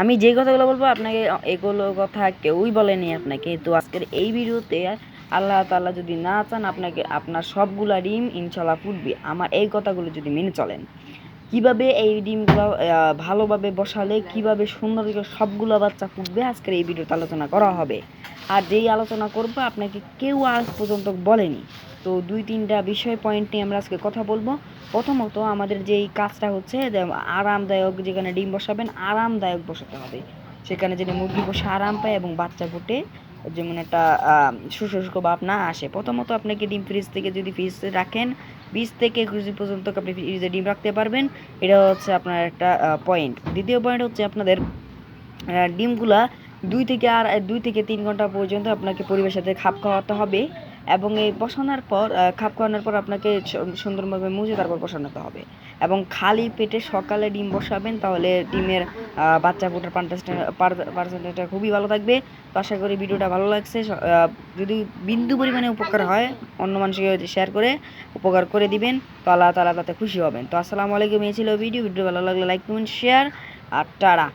আমি যে কথাগুলো বলব, আপনাকে এগুলো কথা কেউই বলেনি আপনাকে। তো আজকের এই ভিডিওতে আল্লাহ তাআলা যদি না চান, আপনাকে, আপনার সবগুলা ডিম ইনশাল্লাহ ফুটবে। আমার এই কথাগুলো যদি মেনে চলেন, কীভাবে এই ডিমগুলো ভালোভাবে বসালে, কীভাবে সুন্দর সবগুলো বাচ্চা ফুটবে, আজকের এই ভিডিওতে আলোচনা করা হবে। আর যেই আলোচনা করব, আপনাকে কেউ আজ পর্যন্ত বলেনি। তো দুই তিনটা বিষয় পয়েন্ট নিয়ে আমরা আজকে কথা বলব। প্রথমত আমাদের যেই কাজটা হচ্ছে আরামদায়ক যেখানে ডিম বসাবেন, আরামদায়ক বসাতে হবে। সেখানে যেন মুরগি বসে আরাম পায় এবং বাচ্চা ফুটে, যেমন একটা শুষ্ক ভাব না আসে। প্রথমত আপনাকে ডিম ফ্রিজ থেকে যদি ফ্রিজে রাখেন, বিশ থেকে একুশ দিন পর্যন্ত আপনি ফ্রিজে ডিম রাখতে পারবেন। এটা হচ্ছে আপনার একটা পয়েন্ট দ্বিতীয় পয়েন্ট হচ্ছে আপনাদের ডিমগুলা দুই থেকে আর দুই থেকে তিন ঘণ্টা পর্যন্ত আপনাকে পরিবেশের সাথে খাপ খাওয়াতে হবে। এবং এই বসানোর পর খাপ খাওয়ানোর পর আপনাকে সুন্দরভাবে মুছে তারপর বসানোতে হবে। এবং খালি পেটে সকালে ডিম বসাবেন, তাহলে ডিমের বাচ্চা ফোটার পার্সেন্টেজটা খুবই ভালো থাকবে। তো আশা করি ভিডিওটা ভালো লাগছে। যদি বিন্দু পরিমাণে উপকার হয়, অন্য মানুষকে শেয়ার করে, উপকার করে দিবেন, তো আল্লাহ তালা তাতে খুশি হবেন। তো আসসালামু আলাইকুম, এই ছিল ভিডিও। ভিডিও ভালো লাগলে লাইক কমেন্ট শেয়ার আর টাটা।